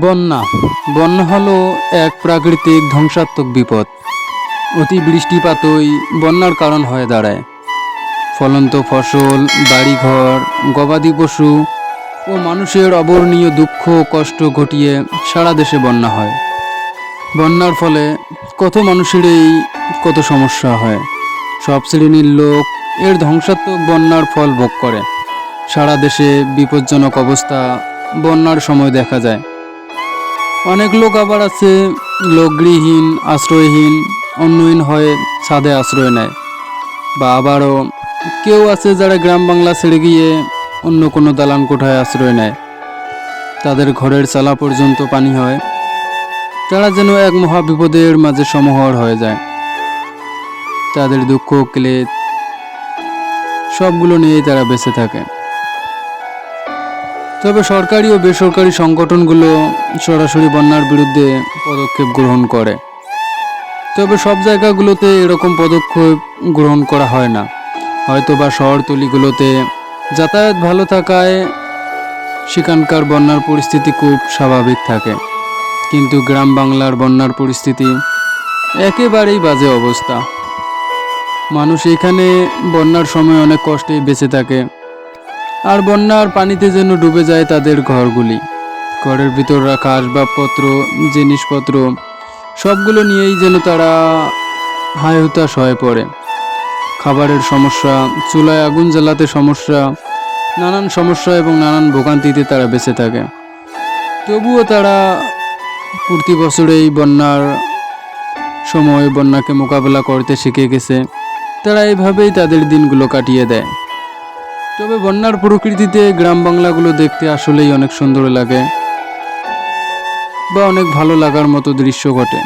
বন্যা। বন্যা হলো এক প্রাকৃতিক ধ্বংসাত্মক বিপদ। অতি বৃষ্টিপাতই বন্যার কারণ হয়ে দাঁড়ায়। ফলন্ত ফসল, বাড়িঘর, গবাদি পশু ও মানুষের অবর্ণীয় দুঃখ কষ্ট ঘটিয়ে সারা দেশে বন্যা হয়। বন্যার ফলে কত মানুষেরই কত সমস্যা হয়। সব শ্রেণির লোক এর ধ্বংসাত্মক বন্যার ফল ভোগ করে। সারা দেশে বিপজ্জনক অবস্থা বন্যার সময় দেখা যায়। অনেক লোক আবার আছে লোকগৃহহীন আশ্রয়হীন, অন্যহীন হয়ে ছাদে আশ্রয় নেয়। বা আবারও কেউ আছে যারা গ্রাম বাংলা ছেড়ে গিয়ে অন্য কোনো দালান কোঠায় আশ্রয় নেয়। তাদের ঘরের চালা পর্যন্ত পানি হয়। তারা যেন এক মহা বিপদের মাঝে সমহর হয়ে যায়। তাদের দুঃখ, ক্লেদ, সবগুলো নিয়েই তারা বেঁচে থাকে। তবে সরকারি ও বেসরকারি সংগঠনগুলো সরাসরি বন্যার বিরুদ্ধে পদক্ষেপ গ্রহণ করে। তবে সব জায়গাগুলোতে এরকম পদক্ষেপ গ্রহণ করা হয় না। হয়তো বা শহরতলিগুলোতে যাতায়াত ভালো থাকায় সেখানকার বন্যার পরিস্থিতি খুব স্বাভাবিক থাকে। কিন্তু গ্রাম বাংলার বন্যার পরিস্থিতি একেবারেই বাজে অবস্থা। মানুষ এখানে বন্যার সময় অনেক কষ্টেই বেঁচে থাকে। আর বন্যার পানিতে যেন ডুবে যায় তাদের ঘরগুলি। ঘরের ভিতর রাখা আসবাবপত্র, জিনিসপত্র, সবগুলো নিয়েই যেন তারা হায় হুতাশ হয়ে পড়ে। খাবারের সমস্যা, চুলায় আগুন জ্বালাতে সমস্যা, নানান সমস্যা এবং নানান ভোগান্তিতে তারা বেঁচে থাকে। তবুও তারা প্রতি বছরেই বন্যার সময় বন্যাকে মোকাবেলা করতে শিখে গেছে। তারা এইভাবেই তাদের দিনগুলো কাটিয়ে দেয়। তবে বন্যার প্রকৃতিতে গ্রাম বাংলাগুলো দেখতে আসলেই অনেক সুন্দর লাগে বা অনেক ভালো লাগার মতো দৃশ্য ঘটে।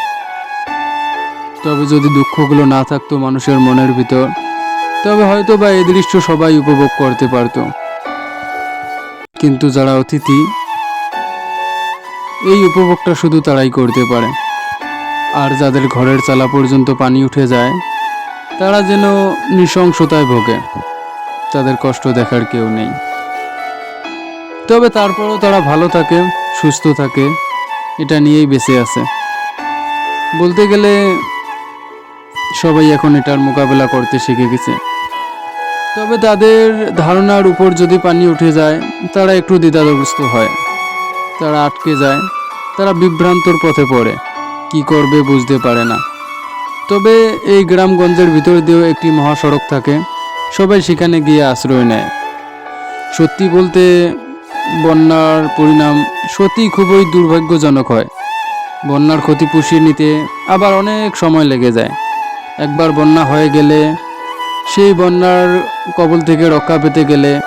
তবে যদি দুঃখগুলো না থাকতো মানুষের মনের ভিতর, তবে হয়তো বা এই দৃশ্য সবাই উপভোগ করতে পারতো। কিন্তু যারা অতিথি, এই উপভোগটা শুধু তারাই করতে পারে। আর যাদের ঘরের চালা পর্যন্ত পানি উঠে যায়, তারা যেন নৃশংসতায় ভোগে। তাদের কষ্ট দেখার কেউ নেই। তবে তারপরও তারা ভালো থাকে, সুস্থ থাকে, এটা নিয়েই বেঁচে আছে। বলতে গেলে, সবাই এখন এটার মোকাবেলা করতে শিখে গেছে। তবে তাদের ধারণার উপর যদি পানি উঠে যায়, তারা একটু দ্বিধাগ্রস্ত হয়। তারা আটকে যায়, তারা বিভ্রান্তর পথে পড়ে, কি করবে বুঝতে পারে না। তবে এই গ্রামগঞ্জের ভিতর দিয়েও একটি মহাসড়ক থাকে। সবাই সেখানে গিয়ে আশ্রয় নেয়। সত্যি বলতে, বন্যার পরিণাম সত্যি খুবই দুর্ভাগ্যজনক হয়। বন্যার ক্ষতি পুষিয়ে নিতে আবার অনেক সময় লেগে যায়। একবার বন্যা হয়ে গেলে, সেই বন্যার কবল থেকে রক্ষা পেতে গেলে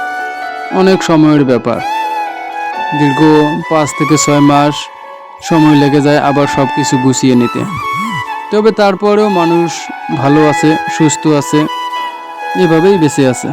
অনেক সময়ের ব্যাপার। দীর্ঘ পাঁচ থেকে ছয় মাস সময় লেগে যায় আবার সব কিছু গুছিয়ে নিতে। তবে তারপরেও মানুষ ভালো আছে, সুস্থ আছে। এভাবেই বেঁচে আছে।